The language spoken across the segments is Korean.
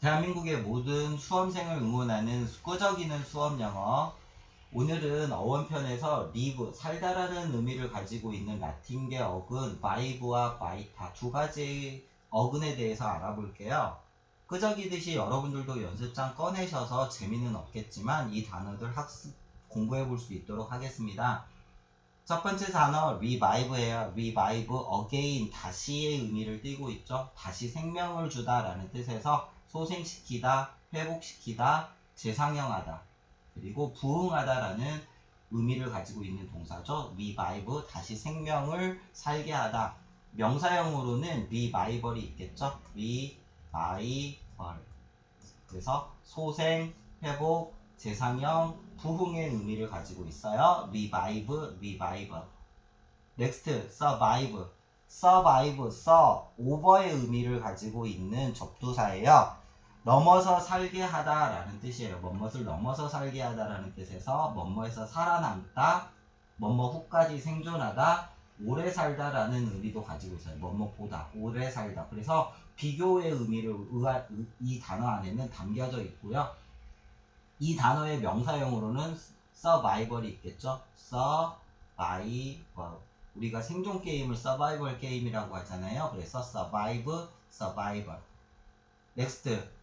대한민국의 모든 수험생을 응원하는 끄적이는 수험 영어. 오늘은 어원편에서 live, 살다라는 의미를 가지고 있는 라틴계 어근 vive와 vita 두 가지 어근에 대해서 알아볼게요. 끄적이듯이 여러분들도 연습장 꺼내셔서 재미는 없겠지만 이 단어들 학습 공부해 볼 수 있도록 하겠습니다. 첫 번째 단어 revive예요. revive, again, 다시의 의미를 띠고 있죠. 다시 생명을 주다라는 뜻에서 소생시키다, 회복시키다, 재상영하다, 그리고 부흥하다라는 의미를 가지고 있는 동사죠. revive, 다시 생명을 살게 하다. 명사형으로는 revival이 있겠죠. revival. 그래서 소생, 회복, 재상영, 부흥의 의미를 가지고 있어요. revive, revival. next, survive. survive, sur, over의 의미를 가지고 있는 접두사예요. 넘어서 살게 하다라는 뜻이에요. 뭐뭇을 넘어서 살게 하다라는 뜻에서 뭐뭐에서 살아남다, 뭐뭐 후까지 생존하다, 오래 살다라는 의미도 가지고 있어요. 뭐뭐보다 오래 살다. 그래서 비교의 의미를 의하- 의- 이 단어 안에는 담겨져 있고요. 이 단어의 명사형으로는 survival이 있겠죠. survival. 우리가 생존 게임을 survival 게임이라고 하잖아요. 그래서 survival. next, diversect,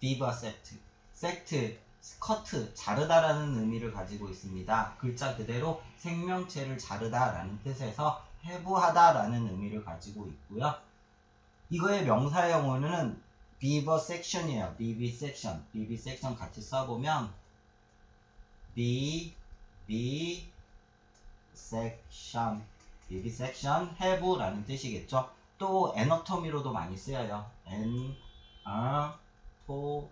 diversect. sect, 스커트, 자르다라는 의미를 가지고 있습니다. 글자 그대로 생명체를 자르다라는 뜻에서 해부하다라는 의미를 가지고 있고요. 이거의 명사형으로는 vivisection이에요. vivisection, vivisection 같이 써보면 v, vivisection, vivisection, 해부라는 뜻이겠죠. 또 anatomy,로도 많이 쓰여요. Anatomy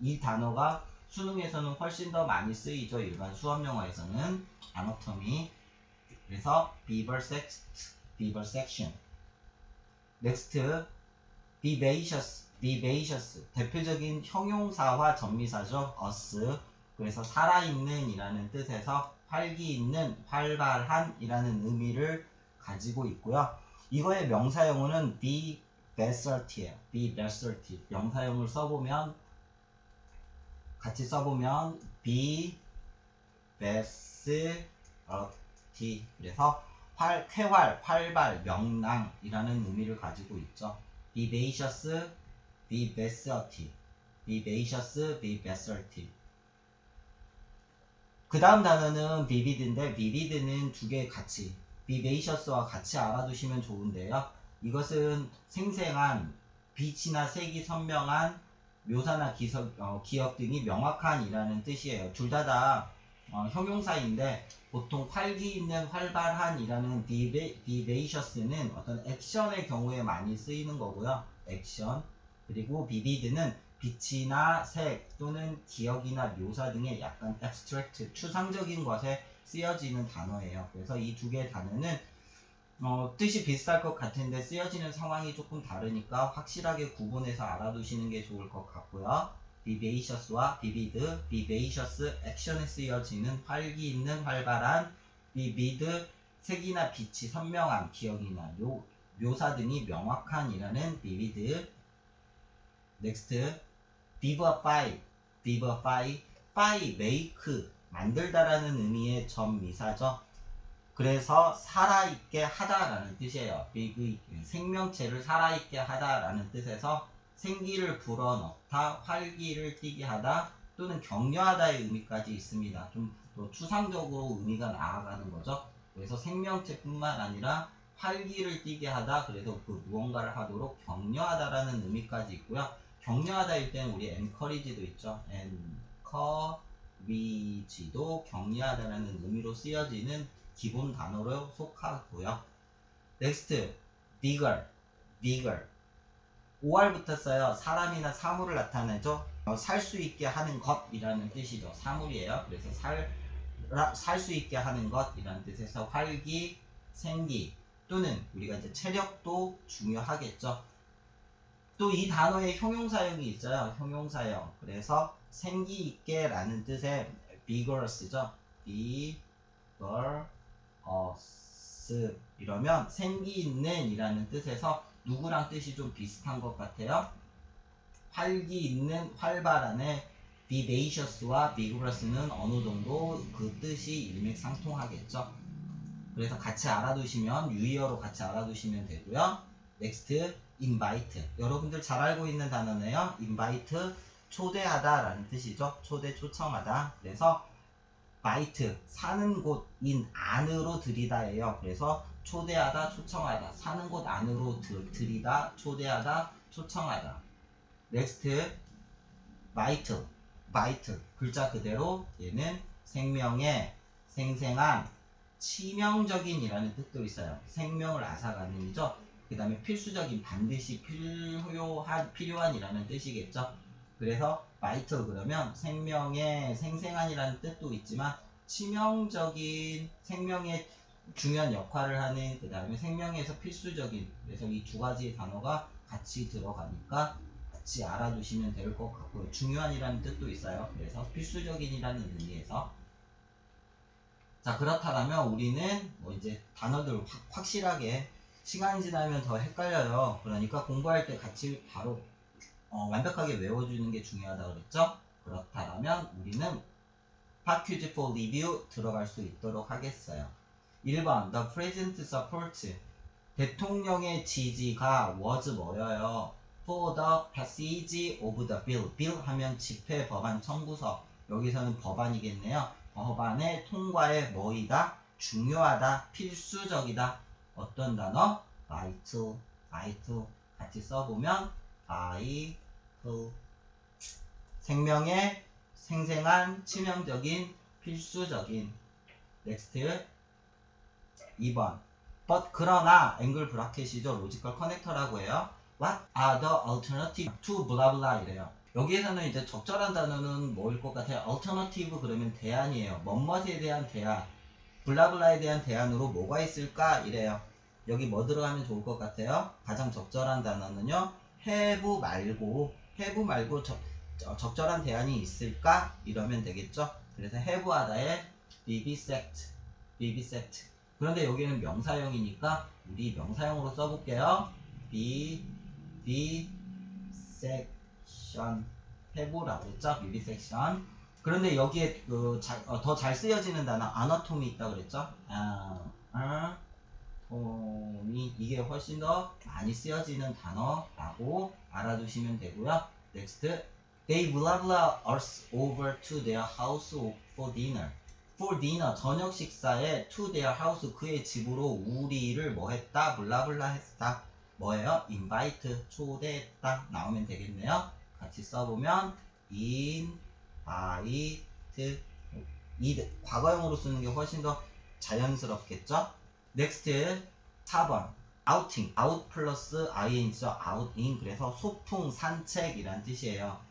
이 단어가 수능에서는 훨씬 더 많이 쓰이죠. 일반 수업 영어에서는 anatomy. 그래서 vivisection, vivisection. next, vivacious, vivacious. 대표적인 형용사와 전미사죠. us. 그래서 살아있는 이라는 뜻에서 활기 있는, 활발한 이라는 의미를 가지고 있고요. 이거의 명사형으로는 be versatil이에요. be versatil. 명사형을 써보면 같이 써보면 be versatility. 그래서 활, 쾌활, 활발, 명랑이라는 의미를 가지고 있죠. vivacious, vivacious, vivacious, vivacious. 그 다음 단어는 vivid인데 vivid는 두 개 같이 vivacious와 같이 알아두시면 좋은데요. 이것은 생생한, 빛이나 색이 선명한, 묘사나 기석, 어, 기억 등이 명확한이라는 뜻이에요. 둘 다다 어, 형용사인데 보통 활기 있는 활발한이라는 vivacious는 어떤 액션의 경우에 많이 쓰이는 거고요. 액션 그리고 vivid는 빛이나 색 또는 기억이나 묘사 등의 약간 abstract 추상적인 것에 쓰여지는 단어예요. 그래서 이 두 개의 단어는 어, 뜻이 비슷할 것 같은데 쓰여지는 상황이 조금 다르니까 확실하게 구분해서 알아두시는 게 좋을 것 같고요. vivacious와 vivid, vivacious 액션에 쓰여지는 활기 있는 활발한, vivid 색이나 빛이 선명한 기억이나 묘, 묘사 등이 명확한이라는 vivid. next, vivify, vivify, fy, make 만들다라는 의미의 전미사죠. 그래서 살아있게 하다라는 뜻이에요. 비그 생명체를 살아있게 하다라는 뜻에서 생기를 불어넣다, 활기를 띠게 하다 또는 격려하다의 의미까지 있습니다. 좀더 추상적으로 의미가 나아가는 거죠. 그래서 생명체뿐만 아니라 활기를 띠게 하다, 그래서 그 무언가를 하도록 격려하다라는 의미까지 있고요. 격려하다일 때는 우리 encourage도 있죠. encourage도 격려하다라는 의미로 쓰여지는 기본 단어로 속하고요. next, vigor, vigor. 5월 붙었어요. 사람이나 사물을 나타내죠. 살수 있게 하는 것이라는 뜻이죠. 사물이에요. 그래서 살, 살 수 있게 하는 것이라는 뜻에서 활기, 생기 또는 우리가 이제 체력도 중요하겠죠. 또 이 단어에 형용사형이 있어요. 형용사형. 그래서 생기 있게 라는 뜻의 vigorous죠. Vigorous 이러면 생기 있는 이라는 뜻에서 누구랑 뜻이 좀 비슷한 것 같아요? 활기 있는 활발한의 vivacious,와 vigorous는 어느 정도 그 뜻이 일맥상통하겠죠. 그래서 같이 알아두시면 유의어로 같이 알아두시면 되고요. next invite 여러분들 잘 알고 있는 단어네요. invite 초대하다라는 뜻이죠. 초대 초청하다. 그래서 바이트 사는 곳인 안으로 들이다예요. 그래서 초대하다 초청하다 사는 곳 안으로 들, 들이다 초대하다 초청하다. 넥스트 바이트 바이트 글자 그대로 얘는 생명의 생생한 치명적인이라는 뜻도 있어요. 생명을 앗아가는 이죠. 그 다음에 필수적인 반드시 필요한 필요한이라는 뜻이겠죠. 그래서 바이트 그러면 생명의 생생한이라는 뜻도 있지만 치명적인 생명의 중요한 역할을 하는 그 다음에 생명에서 필수적인 그래서 이 두 가지 단어가 같이 들어가니까 같이 알아두시면 될 것 같고요. 중요한이라는 뜻도 있어요. 그래서 필수적인이라는 의미에서 자 그렇다면 우리는 뭐 이제 단어들 확, 확실하게 시간이 지나면 더 헷갈려요. 그러니까 공부할 때 같이 바로 어, 완벽하게 외워주는 게 중요하다고 그랬죠? 그렇다면 우리는 파큐즈 for review 들어갈 수 있도록 하겠어요. 1번 The President support 대통령의 지지가 was 뭐예요? For the passage of the bill bill 하면 집회 법안 청구서 여기서는 법안이겠네요. 법안의 통과에 뭐이다? 중요하다, 필수적이다. 어떤 단어? vital, vital 같이 써보면 vital 생명의 생생한, 치명적인, 필수적인. 넥스트 2번. But 그러나 앵글 브라켓이죠. 로지컬 커넥터라고 해요. What are the alternative? To blah blah 이래요. 여기에서는 이제 적절한 단어는 뭐일 것 같아요? Alternative 그러면 대안이에요. 뭐뭇에 대한 대안. 블라블라에 대한 대안으로 뭐가 있을까? 이래요. 여기 뭐 들어가면 좋을 것 같아요? 가장 적절한 단어는요 have 말고 have 말고 적, 적절한 대안이 있을까 이러면 되겠죠 그래서 하다에 vivisect vivisect 그런데 여기는 명사형이니까 우리 명사형으로 써볼게요. section 해보라고 했죠? vivisection. 그런데 여기에 그 어, 더잘 쓰여지는 단어 anatomy 있다 그랬죠? 아, 아, 이 이게 훨씬 더 많이 쓰여지는 단어라고 알아두시면 되고요. next, they blah blah us over to their house for dinner. for dinner 저녁 식사에 to their house 그의 집으로 우리를 뭐 했다 블라블라 했다. 뭐예요? Invite 초대했다. 나오면 되겠네요. 같이 써보면 invite. 이 과거형으로 쓰는 게 훨씬 더 자연스럽겠죠? Next 4번 outing out 플러스 ing죠 outing 그래서 소풍 산책이란 뜻이에요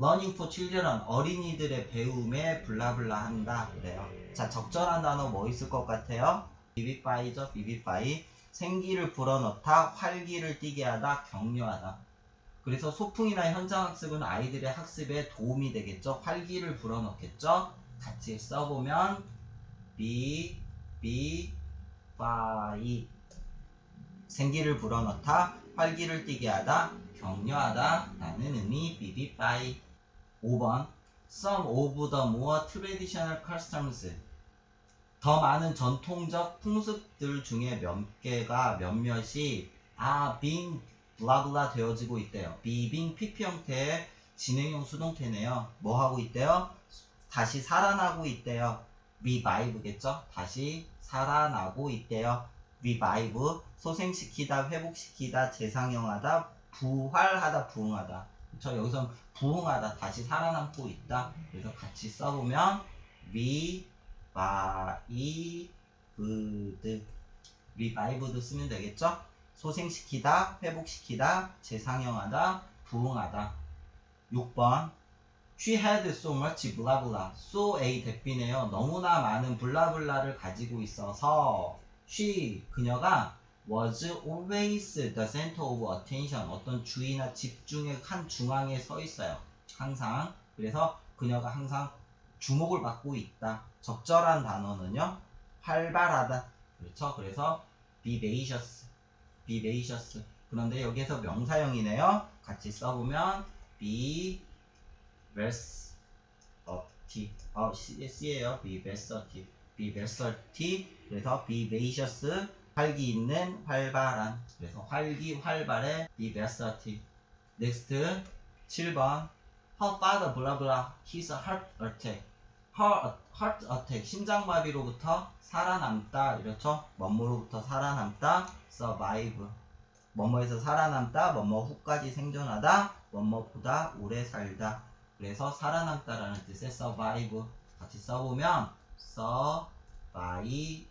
Learning for children 어린이들의 배움에 블라블라 한다 그래요. 자 적절한 단어 뭐 있을 것 같아요? vivify죠, vivify. 생기를 불어넣다, 활기를 띠게 하다, 격려하다. 그래서 소풍이나 현장학습은 아이들의 학습에 도움이 되겠죠. 활기를 불어넣겠죠. 같이 써보면 be, be, by. 생기를 불어넣다, 활기를 띠게 하다, 격려하다 라는 의미 vivify. 5번 Some of the more traditional customs 더 많은 전통적 풍습들 중에 몇 개가 몇몇이 아 being 블라블라 되어지고 있대요. being PP 형태의 진행형 수동태네요. 뭐 하고 있대요? 다시 살아나고 있대요. revive겠죠? 다시 살아나고 있대요. Revive 소생시키다, 회복시키다, 재상영하다, 부활하다, 부흥하다. 저 여기서 부흥하다 다시 살아남고 있다. 그래서 같이 써보면 revived revived 쓰면 되겠죠? 소생시키다 회복시키다 재상영하다 부흥하다. 6번. She had so much blah blah. So a 대비네요. 너무나 많은 블라블라를 가지고 있어서 she 그녀가 was always the center of attention. 어떤 주의나 집중의 한 중앙에 서 있어요. 항상. 그래서 그녀가 항상 주목을 받고 있다. 적절한 단어는요. 활발하다. 그렇죠. 그래서 vivacious. vivacious. 그런데 여기에서 명사형이네요. 같이 써보면 be versatility. 어, C예요. be versatility. Be versatility. 그래서 vivacious. 활기 있는 활발한. 그래서 활기 활발해 be versatility. next 7번 her father 블라블라 his heart attack. heart, heart attack 심장마비로부터 살아남다 이렇죠 뭐뭐로부터 살아남다 survive 뭐뭐에서 살아남다 뭐뭐 후까지 생존하다 뭐뭐보다 오래 살다 그래서 살아남다라는 뜻의 survive 같이 써보면 survive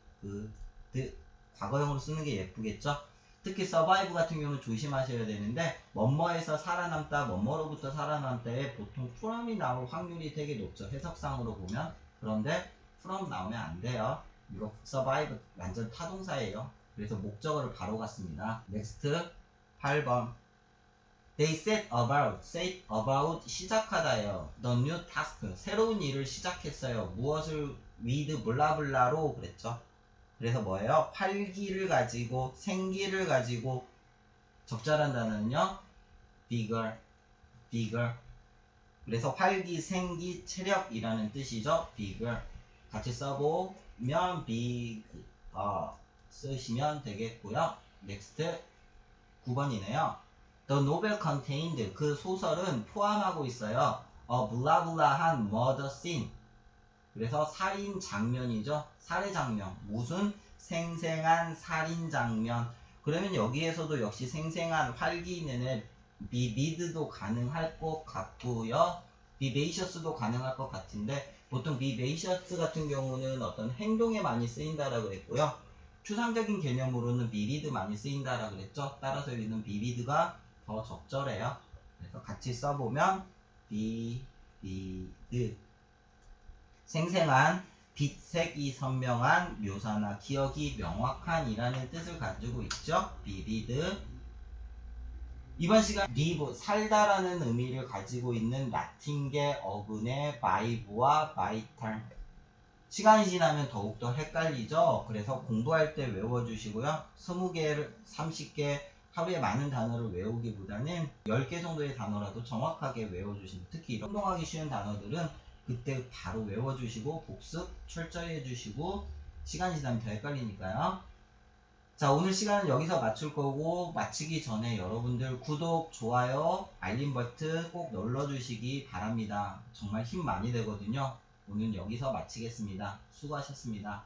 과거형으로 쓰는 게 예쁘겠죠? 특히 survive 같은 경우는 조심하셔야 되는데 뭐뭐에서 살아남다 뭐뭐로부터 살아남다에 보통 from이 나올 확률이 되게 높죠. 해석상으로 보면. 그런데 from 나오면 안 돼요. 이거 survive 완전 타동사예요. 그래서 목적어를 바로 갔습니다. Next 8번. They set about, set about 시작하다예요. The new task, 새로운 일을 시작했어요. 무엇을 with 블라블라로 그랬죠. 그래서 뭐예요? 활기를 가지고 생기를 가지고 적절한 단어는요. bigger, bigger. 그래서 활기, 생기, 체력이라는 뜻이죠. bigger. 같이 써보면 big 어, 쓰시면 되겠고요. next 9번이네요. The novel contained 그 소설은 포함하고 있어요. 어 블라블라한 murder scene. 그래서 살인 장면이죠. 살해 장면. 무슨 생생한 살인 장면. 그러면 여기에서도 역시 생생한 활기 있는 애 비비드도 가능할 것 같고요. 비베이셔스도 가능할 것 같은데 보통 비베이셔스 같은 경우는 어떤 행동에 많이 쓰인다라고 했고요. 추상적인 개념으로는 비비드 많이 쓰인다라고 그랬죠. 따라서 여기는 비비드가 더 적절해요. 그래서 같이 써보면 비비드 생생한 빛색이 선명한 묘사나 기억이 명확한 이라는 뜻을 가지고 있죠. 비비드 이번 시간 리브 살다라는 의미를 가지고 있는 라틴계 어근의 바이브와 바이탈 시간이 지나면 더욱더 헷갈리죠. 그래서 공부할 때 외워주시고요. 20개, 30개 하루에 많은 단어를 외우기보다는 10개 정도의 단어라도 정확하게 외워주시면 특히 이런 행동하기 쉬운 단어들은 그때 바로 외워주시고 복습 철저히 해주시고 시간이 지나면 더 헷갈리니까요. 자 오늘 시간은 여기서 마칠 거고 마치기 전에 여러분들 구독, 좋아요, 알림 버튼 꼭 눌러주시기 바랍니다. 정말 힘 많이 되거든요. 오늘 여기서 마치겠습니다. 수고하셨습니다.